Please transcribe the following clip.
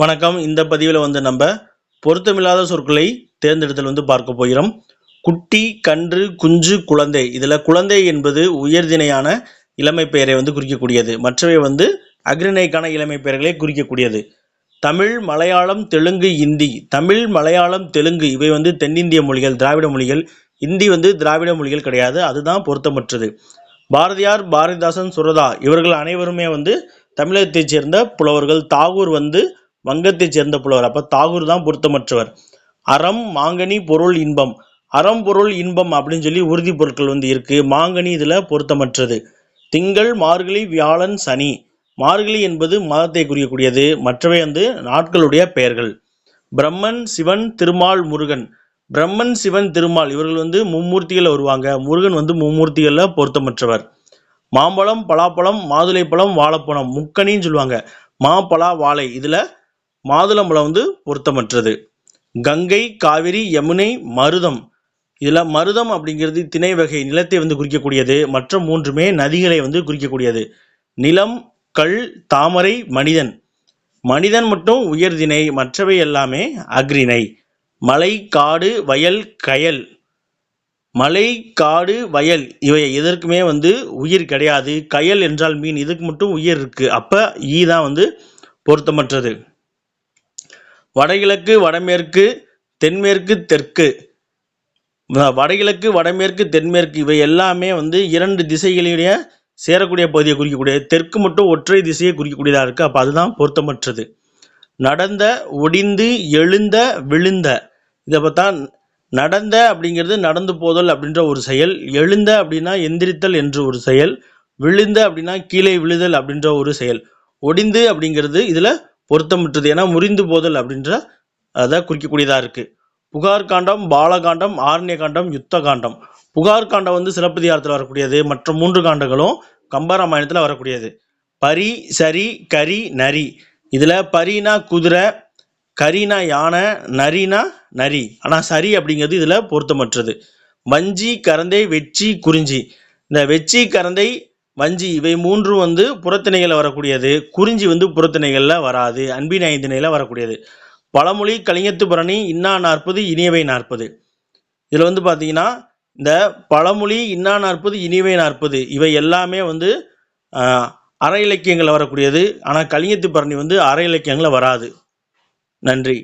வணக்கம். இந்த பதிவில் வந்து நம்ம பொருத்தமில்லாத சொற்களை தேர்ந்தெடுத்தல் வந்து பார்க்க போகிறோம். குட்டி கன்று குஞ்சு குழந்தை. இதில் குழந்தை என்பது உயர்திணையான இளமை பெயரை வந்து குறிக்கக்கூடியது. மற்றவை வந்து அக்ரிணைக்கான இளமை பெயர்களை குறிக்கக்கூடியது. தமிழ் மலையாளம் தெலுங்கு இந்தி. தமிழ் மலையாளம் தெலுங்கு இவை வந்து தென்னிந்திய மொழிகள் திராவிட மொழிகள். இந்தி வந்து திராவிட மொழிகள் கிடையாது. அதுதான் பொருத்தமற்றது. பாரதியார் பாரதிதாசன் சுரதா இவர்கள் அனைவருமே வந்து தமிழகத்தைச் சேர்ந்த புலவர்கள். தாகூர் வந்து வங்கத்தைச் சேர்ந்த புலவர். அப்போ தாகூர் தான் பொருத்தமற்றவர். அறம் மாங்கனி பொருள் இன்பம். அறம் பொருள் இன்பம் அப்படின்னு சொல்லி உறுதி பொருட்கள் வந்து இருக்கு. மாங்கனி இதில் பொருத்தமற்றது. திங்கள் மார்கழி வியாழன் சனி. மார்கழி என்பது மாதத்தை குறிக்கக்கூடியது. மற்றவை வந்து நாட்களுடைய பெயர்கள். பிரம்மன் சிவன் திருமால் முருகன். பிரம்மன் சிவன் திருமால் இவர்கள் வந்து மும்மூர்த்திகளில் வருவாங்க. முருகன் வந்து மும்மூர்த்திகளில் பொருத்தமற்றவர். மாம்பழம் பலாப்பழம் மாதுளைப்பழம் வாழைப்பழம் முக்கனின்னு சொல்லுவாங்க. மாப்பழா வாழை இதில் மாதுளம்பழம் வந்து பொருத்தமற்றது. கங்கை காவிரி யமுனை மருதம். இதில் மருதம் அப்படிங்கிறது திணை வகை நிலத்தை வந்து குறிக்கக்கூடியது. மற்ற மூன்றுமே நதிகளை வந்து குறிக்கக்கூடியது. நிலம் கல் தாமரை மனிதன். மனிதன் மட்டும் உயர்திணை மற்றவை எல்லாமே அக்ரிணை மலை காடு வயல் கயல். மலை காடு வயல் இவை எதற்குமே வந்து உயிர் கிடையாது. கயல் என்றால் மீன். இதுக்கு மட்டும் உயிர் இருக்குது அப்போ ஈ தான் வந்து பொருத்தமற்றது. வடகிழக்கு வடமேற்கு தென்மேற்கு தெற்கு. வடகிழக்கு வடமேற்கு தென்மேற்கு இவை எல்லாமே வந்து இரண்டு திசைகளுடைய சேரக்கூடிய பகுதியை குறிக்கக்கூடிய தெற்கு மட்டும் ஒற்றை திசையை குறிக்கக்கூடியதாக இருக்குது அப்போ அதுதான் பொருத்தமற்றது. நடந்த ஒடிந்து எழுந்த விழுந்த. இதை பார்த்தா நடந்த அப்படிங்கிறது நடந்து போதல் அப்படின்ற ஒரு செயல் எழுந்த அப்படின்னா எந்திரித்தல் என்று ஒரு செயல் விழுந்த அப்படின்னா கீழே விழுதல் அப்படின்ற ஒரு செயல். ஒடிந்து அப்படிங்கிறது இதில் பொருத்தமிட்டது ஏன்னா முறிந்து போதல் அப்படின்ற அதை குறிக்கக்கூடியதாக இருக்குது புகார் காண்டம் பாலகாண்டம் ஆரண்ய காண்டம் யுத்த காண்டம். புகார் காண்டம் வந்து சிலப்பதிகாரத்தில் வரக்கூடியது மற்ற மூன்று காண்டங்களும் கம்பராமாயணத்தில் வரக்கூடியது. பரி சரி கரி நரி. இதில் பரினா குதிரை கரினா யானை நரினா நரி. ஆனால் சரி அப்படிங்கிறது இதில் பொருத்தமற்றது. வஞ்சி கரந்தை வெச்சி குறிஞ்சி. இந்த வெச்சி கரந்தை வஞ்சி இவை மூன்றும் வந்து புறத்திணைகளில் வரக்கூடியது. குறிஞ்சி வந்து புறத்திணைகளில் வராது. அன்பின் ஐந்திணையில் வரக்கூடியது. பழமொழி கலிங்கத்து புரணி இன்னா நாற்பது இனியவை நாற்பது. இதில் வந்து பார்த்தீங்கன்னா இந்த பழமொழி இன்னா நாற்பது இனியவை நாற்பது இவை எல்லாமே வந்து அரை அற இலக்கியங்களில் வரக்கூடியது. ஆனால் கலிங்கத்து பரணி வந்து அற இலக்கியங்களில் வராது. நன்றி.